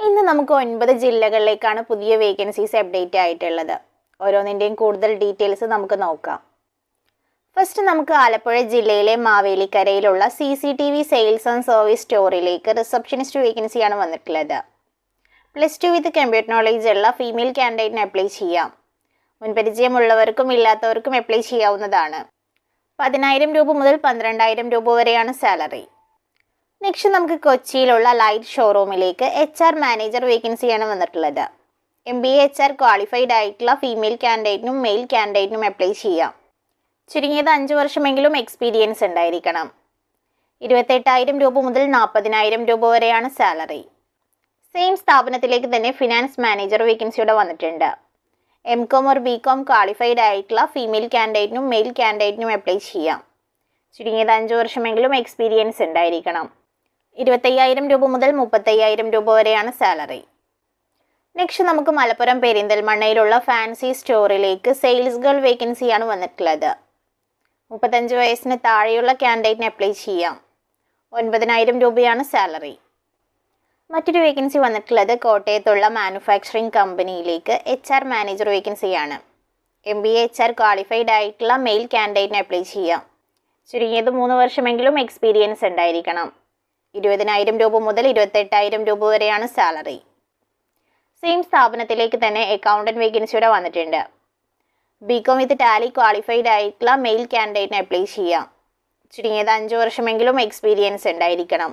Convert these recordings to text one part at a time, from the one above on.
ഇന്ന് നമുക്ക് ഒൻപത് ജില്ലകളിലേക്കാണ് പുതിയ വേക്കൻസീസ് അപ്ഡേറ്റ് ആയിട്ടുള്ളത്. ഓരോന്നിന്റെയും കൂടുതൽ ഡീറ്റെയിൽസ് നമുക്ക് നോക്കാം. ഫസ്റ്റ് നമുക്ക് ആലപ്പുഴ ജില്ലയിലെ മാവേലിക്കരയിലുള്ള C C T V sales and service സ്റ്റോറിലേക്ക് receptionist വേക്കൻസിയാണ് വന്നിട്ടുള്ളത്. Plus two with computer knowledge ഉള്ള ഫീമെയിൽ കാൻഡിഡേറ്റിന് അപ്ലൈ ചെയ്യാം. മുൻപരിചയമുള്ളവർക്കും ഇല്ലാത്തവർക്കും അപ്ലൈ ചെയ്യാവുന്നതാണ്. പതിനായിരം രൂപ മുതൽ പന്ത്രണ്ടായിരം രൂപ വരെയാണ് സാലറി നെക്സ്റ്റ് നമുക്ക് കൊച്ചിയിലുള്ള ലൈറ്റ് ഷോറൂമിലേക്ക് എച്ച് ആർ മാനേജർ വേക്കൻസിയാണ് വന്നിട്ടുള്ളത്. M B H R qualified ആയിട്ടുള്ള ഫീമെയിൽ കാൻഡിഡേറ്റിനും മെയിൽ കാൻഡിഡേറ്റിനും അപ്ലൈ ചെയ്യാം. ചുരുങ്ങിയത് അഞ്ച് വർഷമെങ്കിലും എക്സ്പീരിയൻസ് ഉണ്ടായിരിക്കണം. ഇരുപത്തെട്ടായിരം രൂപ മുതൽ നാൽപ്പതിനായിരം രൂപ വരെയാണ് സാലറി സെയിം സ്ഥാപനത്തിലേക്ക് തന്നെ ഫിനാൻസ് മാനേജർ വേക്കൻസിയുടെ വന്നിട്ടുണ്ട്. M com or B com qualified ആയിട്ടുള്ള ഫീമെയിൽ കാൻഡിഡേറ്റിനും മെയിൽ കാൻഡിഡേറ്റിനും അപ്ലൈ ചെയ്യാം. ചുരുങ്ങിയത് അഞ്ച് വർഷമെങ്കിലും എക്സ്പീരിയൻസ് ഉണ്ടായിരിക്കണം. ഇരുപത്തയ്യായിരം രൂപ മുതൽ മുപ്പത്തയ്യായിരം രൂപ വരെയാണ് സാലറി. നെക്സ്റ്റ് നമുക്ക് മലപ്പുറം പെരിന്തൽമണ്ണയിലുള്ള ഫാൻസി സ്റ്റോറിലേക്ക് സെയിൽസ് ഗേൾ വേക്കൻസിയാണ് വന്നിട്ടുള്ളത്. മുപ്പത്തഞ്ച് വയസ്സിന് താഴെയുള്ള ക്യാൻഡിഡേറ്റിന് അപ്ലൈ ചെയ്യാം. ഒൻപതിനായിരം രൂപയാണ് സാലറി. മറ്റൊരു വേക്കൻസി വന്നിട്ടുള്ളത് കോട്ടയത്തുള്ള മാനുഫാക്ചറിംഗ് കമ്പനിയിലേക്ക് എച്ച് ആർ മാനേജർ വേക്കൻസിയാണ്. M B H R qualified ആയിട്ടുള്ള മെയിൽ ക്യാൻഡിഡേറ്റിന് അപ്ലൈ ചെയ്യാം. ചുരുങ്ങിയത് മൂന്ന് വർഷമെങ്കിലും എക്സ്പീരിയൻസ് ഉണ്ടായിരിക്കണം. ഇരുപതിനായിരം രൂപ മുതൽ ഇരുപത്തെട്ടായിരം രൂപ വരെയാണ് സാലറി. സെയിം സ്ഥാപനത്തിലേക്ക് തന്നെ അക്കൗണ്ടന്റ് വേക്കൻസിയുടെ വന്നിട്ടുണ്ട്. B com with Tally qualified ആയിട്ടുള്ള മെയിൽ കാൻഡിഡേറ്റിന് അപ്ലൈ ചെയ്യാം. ചുരുങ്ങിയത് അഞ്ച് വർഷമെങ്കിലും എക്സ്പീരിയൻസ് ഉണ്ടായിരിക്കണം.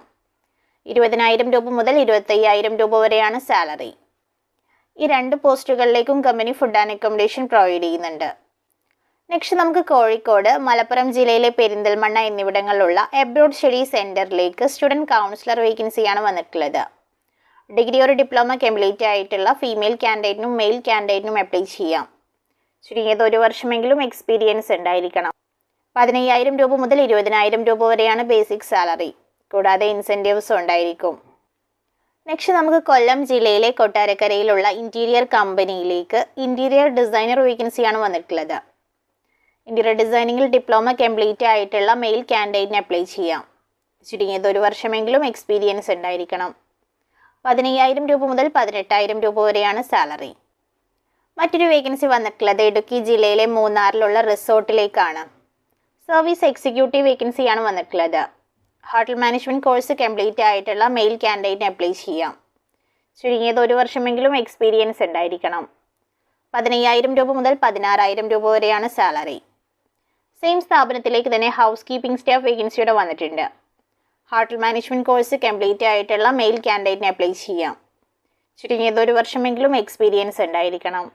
ഇരുപതിനായിരം രൂപ മുതൽ ഇരുപത്തയ്യായിരം രൂപ വരെയാണ് സാലറി. ഈ രണ്ട് പോസ്റ്റുകളിലേക്കും company food and accommodation provide ചെയ്യുന്നുണ്ട്. നെക്സ്റ്റ് നമുക്ക് കോഴിക്കോട് മലപ്പുറം ജില്ലയിലെ പെരിന്തൽമണ്ണ എന്നിവിടങ്ങളിലുള്ള എബ്രോഡ് സ്റ്റഡി സെന്ററിലേക്ക് സ്റ്റുഡന്റ് കൗൺസിലർ വേക്കൻസിയാണ് വന്നിട്ടുള്ളത്. ഡിഗ്രി ഒരു ഡിപ്ലോമ കംപ്ലീറ്റ് ആയിട്ടുള്ള ഫീമെയിൽ കാൻഡിഡേറ്റിനും മെയിൽ കാൻഡിഡേറ്റിനും അപ്ലൈ ചെയ്യാം. ചുരുങ്ങിയത് ഒരു വർഷമെങ്കിലും എക്സ്പീരിയൻസ് ഉണ്ടായിരിക്കണം. പതിനയ്യായിരം രൂപ മുതൽ ഇരുപതിനായിരം രൂപ വരെയാണ് ബേസിക് സാലറി കൂടാതെ ഇൻസെന്റീവ്സും ഉണ്ടായിരിക്കും. നെക്സ്റ്റ് നമുക്ക് കൊല്ലം ജില്ലയിലെ കൊട്ടാരക്കരയിലുള്ള ഇന്റീരിയർ കമ്പനിയിലേക്ക് ഇന്റീരിയർ ഡിസൈനർ വേക്കൻസിയാണ് വന്നിട്ടുള്ളത്. ഇന്റീരിയർ ഡിസൈനിങ്ങിൽ ഡിപ്ലോമ കംപ്ലീറ്റ് ആയിട്ടുള്ള മെയിൽ കാൻഡിഡേറ്റിന് അപ്ലൈ ചെയ്യാം. ചുരുങ്ങിയത് ഒരു വർഷമെങ്കിലും എക്സ്പീരിയൻസ് ഉണ്ടായിരിക്കണം. പതിനയ്യായിരം രൂപ മുതൽ പതിനെട്ടായിരം രൂപ വരെയാണ് സാലറി മറ്റൊരു വേക്കൻസി വന്നിട്ടുള്ളത് ഇടുക്കി ജില്ലയിലെ മൂന്നാറിലുള്ള റിസോർട്ടിലേക്കാണ്. സർവീസ് എക്സിക്യൂട്ടീവ് വേക്കൻസിയാണ് വന്നിട്ടുള്ളത്. ഹോട്ടൽ മാനേജ്മെന്റ് കോഴ്സ് കംപ്ലീറ്റ് ആയിട്ടുള്ള മെയിൽ കാൻഡിഡേറ്റിന് അപ്ലൈ ചെയ്യാം. ചുരുങ്ങിയത് ഒരു വർഷമെങ്കിലും എക്സ്പീരിയൻസ് ഉണ്ടായിരിക്കണം. പതിനയ്യായിരം രൂപ മുതൽ പതിനാറായിരം രൂപ വരെയാണ് സാലറി സെയിം സ്ഥാപനത്തിലേക്ക് തന്നെ ഹൗസ് കീപ്പിംഗ് സ്റ്റാഫ് വേക്കൻസിയുടെ വന്നിട്ടുണ്ട്. ഹോട്ടൽ മാനേജ്മെന്റ് കോഴ്സ് കംപ്ലീറ്റ് ആയിട്ടുള്ള മെയിൽ ക്യാൻഡിഡേറ്റിനെ അപ്ലൈ ചെയ്യാം. ചുരുങ്ങിയത് ഒരു വർഷമെങ്കിലും എക്സ്പീരിയൻസ് ഉണ്ടായിരിക്കണം.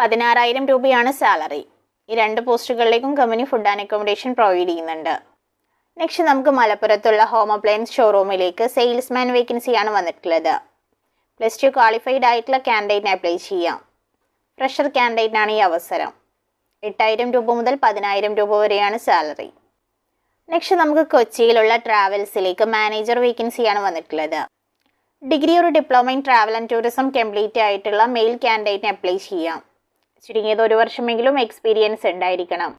പതിനാറായിരം രൂപയാണ് സാലറി ഈ രണ്ട് പോസ്റ്റുകളിലേക്കും company food and accommodation provide ചെയ്യുന്നുണ്ട്. നെക്സ്റ്റ് നമുക്ക് മലപ്പുറത്തുള്ള ഹോം അപ്ലയൻസ് ഷോറൂമിലേക്ക് സെയിൽസ്മാൻ വേക്കൻസിയാണ് വന്നിട്ടുള്ളത്. പ്ലസ് ടു ക്വാളിഫൈഡ് ആയിട്ടുള്ള ക്യാൻഡിഡേറ്റിനെ അപ്ലൈ ചെയ്യാം. ഫ്രഷർ ക്യാൻഡിഡേറ്റിനാണ് ഈ അവസരം. എട്ടായിരം രൂപ മുതൽ പതിനായിരം രൂപ വരെയാണ് സാലറി നെക്സ്റ്റ് നമുക്ക് കൊച്ചിയിലുള്ള ട്രാവൽസിലേക്ക് മാനേജർ വേക്കൻസിയാണ് വന്നിട്ടുള്ളത്. ഡിഗ്രി ഒരു diploma in travel and tourism complete ആയിട്ടുള്ള മെയിൽ ക്യാൻഡിഡേറ്റിന് അപ്ലൈ ചെയ്യാം. ചുരുങ്ങിയത് ഒരു വർഷമെങ്കിലും എക്സ്പീരിയൻസ് ഉണ്ടായിരിക്കണം.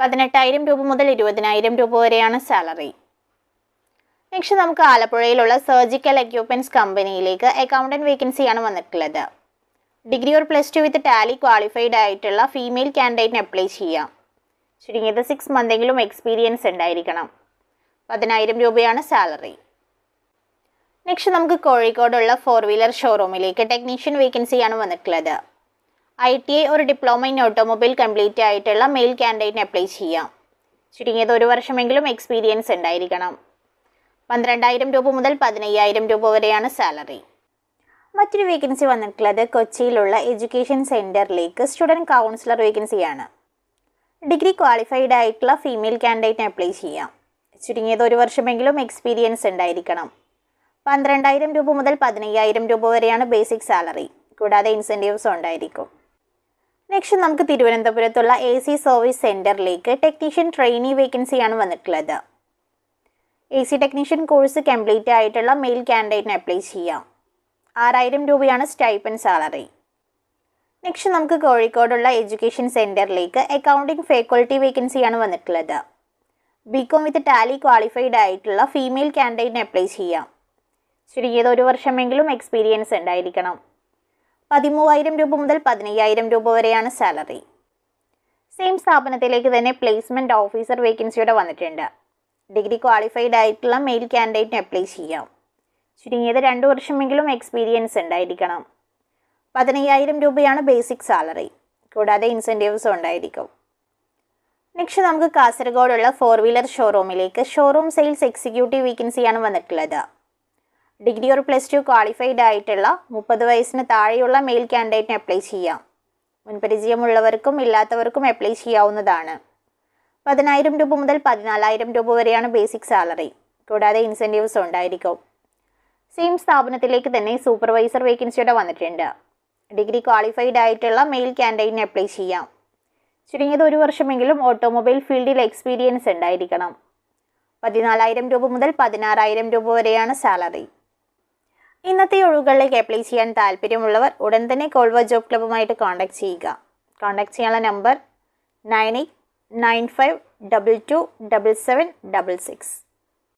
പതിനെട്ടായിരം രൂപ മുതൽ ഇരുപതിനായിരം രൂപ വരെയാണ് സാലറി നെക്സ്റ്റ് നമുക്ക് ആലപ്പുഴയിലുള്ള സർജിക്കൽ എക്യൂപ്മെന്റ്സ് കമ്പനിയിലേക്ക് അക്കൗണ്ടന്റ് വേക്കൻസിയാണ് വന്നിട്ടുള്ളത്. Degree or plus two with Tally qualified ആയിട്ടുള്ള ഫീമെയിൽ കാൻഡിഡേറ്റിന് അപ്ലൈ ചെയ്യാം. ചുരുങ്ങിയത് സിക്സ് മന്തെങ്കിലും എക്സ്പീരിയൻസ് ഉണ്ടായിരിക്കണം. പതിനായിരം രൂപയാണ് സാലറി നെക്സ്റ്റ് നമുക്ക് കോഴിക്കോടുള്ള ഫോർ വീലർ ഷോറൂമിലേക്ക് ടെക്നീഷ്യൻ വേക്കൻസിയാണ് വന്നിട്ടുള്ളത്. ഐ ടി ഐ ഒരു ഡിപ്ലോമ ഇൻ ഓട്ടോമൊബൈൽ കംപ്ലീറ്റ് ആയിട്ടുള്ള മെയിൽ കാൻഡിഡേറ്റിന് അപ്ലൈ ചെയ്യാം. ചുരുങ്ങിയത് ഒരു വർഷമെങ്കിലും എക്സ്പീരിയൻസ് ഉണ്ടായിരിക്കണം. പന്ത്രണ്ടായിരം രൂപ മുതൽ പതിനയ്യായിരം രൂപ വരെയാണ് സാലറി മറ്റൊരു വേക്കൻസി വന്നിട്ടുള്ളത് കൊച്ചിയിലുള്ള എഡ്യൂക്കേഷൻ സെന്ററിലേക്ക് സ്റ്റുഡന്റ് കൗൺസിലർ വേക്കൻസിയാണ് ഡിഗ്രി ക്വാളിഫൈഡ് ആയിട്ടുള്ള ഫീമെയിൽ കാൻഡിഡേറ്റിന് അപ്ലൈ ചെയ്യാം. ചുരുങ്ങിയത് ഒരു വർഷമെങ്കിലും എക്സ്പീരിയൻസ് ഉണ്ടായിരിക്കണം. പന്ത്രണ്ടായിരം രൂപ മുതൽ പതിനയ്യായിരം രൂപ വരെയാണ് ബേസിക് സാലറി കൂടാതെ ഇൻസെന്റീവ്സും ഉണ്ടായിരിക്കും. നെക്സ്റ്റ് നമുക്ക് തിരുവനന്തപുരത്തുള്ള എ സി സർവീസ് സെന്ററിലേക്ക് ടെക്നീഷ്യൻ ട്രെയിനി വേക്കൻസിയാണ് വന്നിട്ടുള്ളത്. A C technician course complete ആയിട്ടുള്ള മെയിൽ കാൻഡിഡേറ്റിന് അപ്ലൈ ചെയ്യാം. ആറായിരം രൂപയാണ് സ്റ്റൈപ്പൻ സാലറി നെക്സ്റ്റ് നമുക്ക് കോഴിക്കോടുള്ള എഡ്യൂക്കേഷൻ സെന്ററിലേക്ക് അക്കൗണ്ടിംഗ് ഫാക്കൾട്ടി വേക്കൻസിയാണ് വന്നിട്ടുള്ളത്. B com with Tally qualified ആയിട്ടുള്ള ഫീമെയിൽ കാൻഡിഡേറ്റിന് അപ്ലൈ ചെയ്യാം. ചുരുങ്ങിയത് ഒരു വർഷമെങ്കിലും എക്സ്പീരിയൻസ് ഉണ്ടായിരിക്കണം. പതിമൂവായിരം രൂപ മുതൽ പതിനയ്യായിരം രൂപ വരെയാണ് സാലറി സെയിം സ്ഥാപനത്തിലേക്ക് തന്നെ പ്ലേസ്മെന്റ് ഓഫീസർ വേക്കൻസിയുടെ വന്നിട്ടുണ്ട്. ഡിഗ്രി ക്വാളിഫൈഡ് ആയിട്ടുള്ള മെയിൽ കാൻഡിഡേറ്റിന് അപ്ലൈ ചെയ്യാം. ചുരുങ്ങിയത് രണ്ട് വർഷമെങ്കിലും എക്സ്പീരിയൻസ് ഉണ്ടായിരിക്കണം. പതിനയ്യായിരം രൂപയാണ് ബേസിക് സാലറി കൂടാതെ ഇൻസെന്റീവ്സും ഉണ്ടായിരിക്കും. നെക്സ്റ്റ് നമുക്ക് കാസർഗോഡുള്ള ഫോർ വീലർ ഷോറൂമിലേക്ക് ഷോറൂം സെയിൽസ് എക്സിക്യൂട്ടീവ് വേക്കൻസിയാണ് വന്നിട്ടുള്ളത്. Degree or plus two qualified ആയിട്ടുള്ള മുപ്പത് വയസ്സിന് താഴെയുള്ള മെയിൽ കാൻഡിഡേറ്റിന് അപ്ലൈ ചെയ്യാം. മുൻപരിചയമുള്ളവർക്കും ഇല്ലാത്തവർക്കും അപ്ലൈ ചെയ്യാവുന്നതാണ്. പതിനായിരം രൂപ മുതൽ പതിനാലായിരം രൂപ വരെയാണ് ബേസിക് സാലറി കൂടാതെ ഇൻസെന്റീവ്സ് ഉണ്ടായിരിക്കും. സെയിം സ്ഥാപനത്തിലേക്ക് തന്നെ സൂപ്പർവൈസർ വേക്കൻസിയുടെ വന്നിട്ടുണ്ട്. ഡിഗ്രി ക്വാളിഫൈഡ് ആയിട്ടുള്ള മെയിൽ ക്യാൻഡൈറ്റിന് അപ്ലൈ ചെയ്യാം. ചുരുങ്ങിയത് ഒരു വർഷമെങ്കിലും ഓട്ടോമൊബൈൽ ഫീൽഡിൽ എക്സ്പീരിയൻസ് ഉണ്ടായിരിക്കണം. പതിനാലായിരം രൂപ മുതൽ പതിനാറായിരം രൂപ വരെയാണ് സാലറി ഇന്നത്തെ ഒഴിവുകളിലേക്ക് അപ്ലൈ ചെയ്യാൻ താല്പര്യമുള്ളവർ ഉടൻ തന്നെ കോൾവ ജോബ് ക്ലബ്ബുമായിട്ട് കോൺടാക്ട് ചെയ്യുക. കോൺടാക്ട് ചെയ്യാനുള്ള number nine eight nine five double two double seven double six